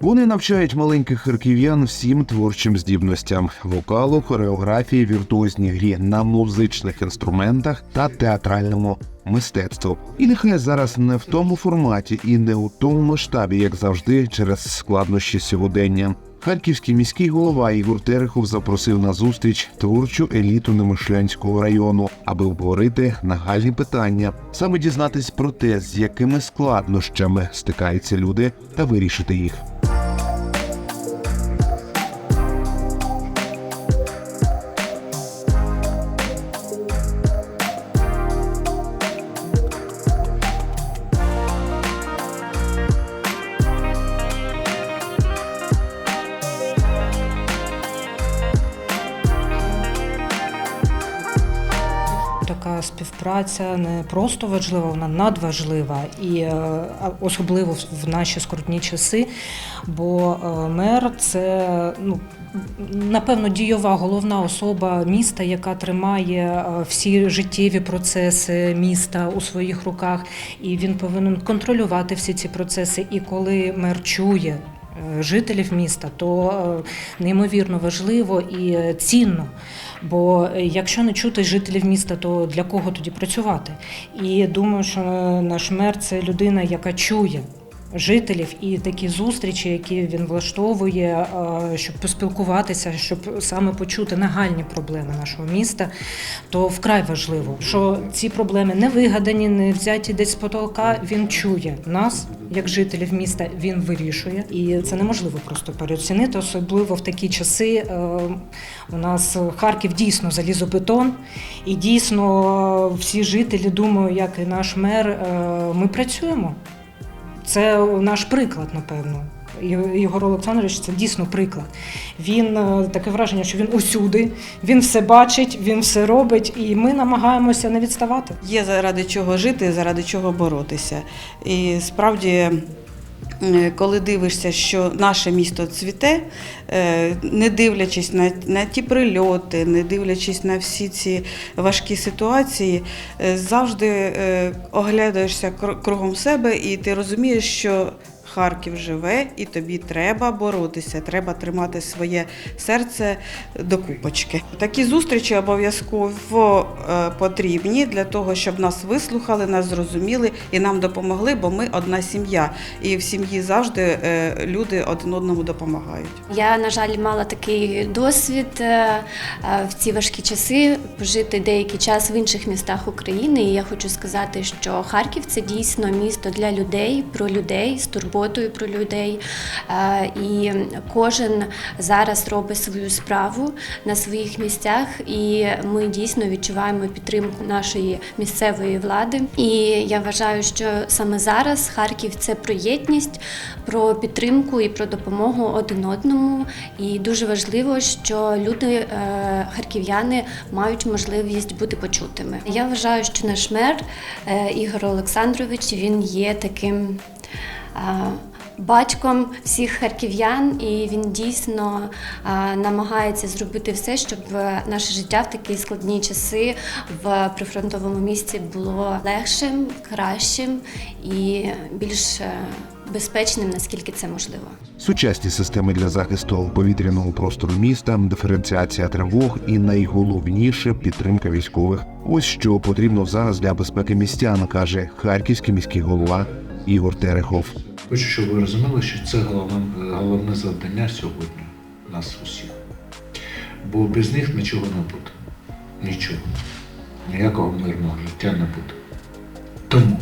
Вони навчають маленьких харків'ян всім творчим здібностям: вокалу, хореографії, віртуозній грі на музичних інструментах та театральному мистецтву. І нехай зараз не в тому форматі і не у тому масштабі, як завжди, через складнощі сьогодення. Харківський міський голова Ігор Терехов запросив на зустріч творчу еліту Немишлянського району, аби обговорити нагальні питання, саме дізнатись про те, з якими складнощами стикаються люди, та вирішити їх. Співпраця не просто важлива, вона надважлива, і е, особливо в- наші скрутні часи. Бо е, мер це ну. Напевно, дійова головна особа міста, яка тримає е, всі життєві процеси міста у своїх руках, і він повинен контролювати всі ці процеси. І коли мер чує жителів міста, то е, неймовірно важливо і е, цінно. Бо е, якщо не чути жителів міста, то для кого тоді працювати? І думаю, що наш мер це людина, яка чує. Жителів і такі зустрічі, які він влаштовує, е, щоб поспілкуватися, щоб саме почути нагальні проблеми нашого міста, то вкрай важливо, що ці проблеми не вигадані, не взяті десь з потолка. Він чує нас, як жителів міста, він вирішує, і це неможливо просто переоцінити, особливо в такі часи. Е, У нас Харків дійсно залізобетон, і дійсно е, всі жителі, думаю, як і наш мер, ми працюємо. Це наш приклад, напевно. Ігор Олександрович це дійсно приклад. Він е, таке враження, що він усюди, він все бачить, він все робить, і ми намагаємося не відставати. Є заради чого жити, заради чого боротися. І справді, коли дивишся, що наше місто цвіте, е, не дивлячись на, на ті прильоти, не дивлячись на всі ці важкі ситуації, е, завжди е, оглядаєшся кр- кругом себе, і ти розумієш, що. Харків живе, і тобі треба боротися, треба тримати своє серце до купочки. Такі зустрічі обов'язково е, потрібні для того, щоб нас вислухали, нас зрозуміли і нам допомогли, бо ми одна сім'я, і в сім'ї завжди е, люди один одному допомагають. Я, на жаль, мала такий досвід е, в ці важкі часи пожити деякий час в інших містах України. І я хочу сказати, що Харків це дійсно місто для людей, про людей, з турботою про людей. Е, І кожен зараз робить свою справу на своїх місцях, і ми дійсно відчуваємо підтримку нашої місцевої влади. І я вважаю, що саме зараз Харків це про єдність, про підтримку і про допомогу один одному. І дуже важливо, що люди, е, харків'яни, мають можливість бути почутими. Я вважаю, що наш мер е, Ігор Олександрович він є таким. Е, Батьком всіх харків'ян, і він дійсно е, намагається зробити все, щоб е, наше життя в такі складні часи в прифронтовому місті було легшим, кращим і більш безпечним, наскільки це можливо. Сучасні системи для захисту повітряного простору міста, диференціація тривог і найголовніше підтримка військових. Ось що потрібно зараз для безпеки містян, каже харківський міський голова Ігор Терехов. Хочу, щоб ви розуміли, що це головне, головне завдання сьогодні нас усіх. Бо без них нічого не буде. Нічого. Ніякого мирного життя не буде. Тому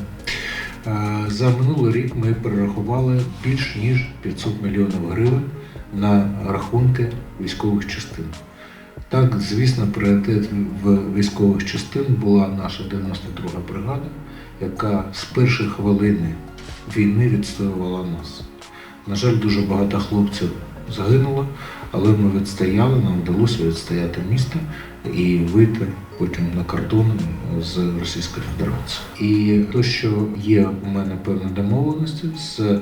е, за минулий рік ми перерахували більш ніж 500 мільйонів гривень на рахунки військових частин. Так, звісно, пріоритет в військових частин була наша 92-га бригада, яка з першої хвилини війни відстоювала нас. На жаль, дуже багато хлопців загинуло, але ми відстояли, нам вдалося відстояти місто і вийти потім на кордон з Російською Федерацією. І те, що є у мене певні домовленості з е,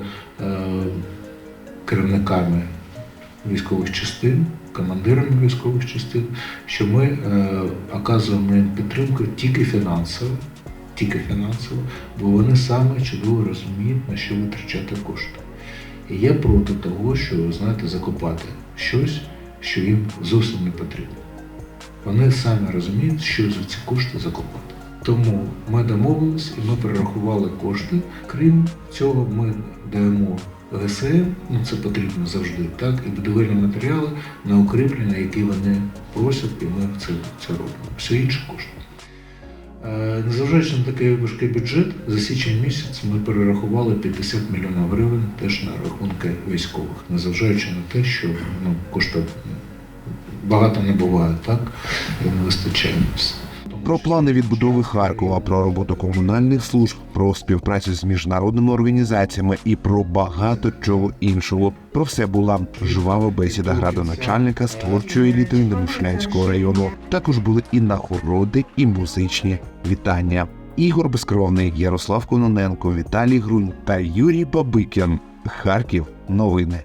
керівниками військових частин, командирами військових частин, що ми е, оказуємо їм підтримку тільки фінансово, тільки фінансово, бо вони саме чудово розуміють, на що витрачати кошти. І я проти того, що знаєте, закопати щось, що їм зовсім не потрібно. Вони самі розуміють, що за ці кошти закопати. Тому ми домовились і ми перерахували кошти. Крім цього, ми даємо ГСМ, ну це потрібно завжди, так, і будівельні матеріали на укріплення, які вони просять, і ми це, це робимо. Все інше кошти. Е, Незважаючи на такий важкий бюджет, за січень місяць ми перерахували 50 мільйонів гривень теж на рахунки військових, незважаючи на те, що ну, коштів багато не буває, так і не вистачає. Про плани відбудови Харкова, про роботу комунальних служб, про співпрацю з міжнародними організаціями і про багато чого іншого. Про все була жвава бесіда градоначальника з творчої еліти Немишлянського району. Також були і нагороди, і музичні вітання. Ігор Безкровний, Ярослав Кононенко, Віталій Грунь та Юрій Бабикін. Харків. Новини.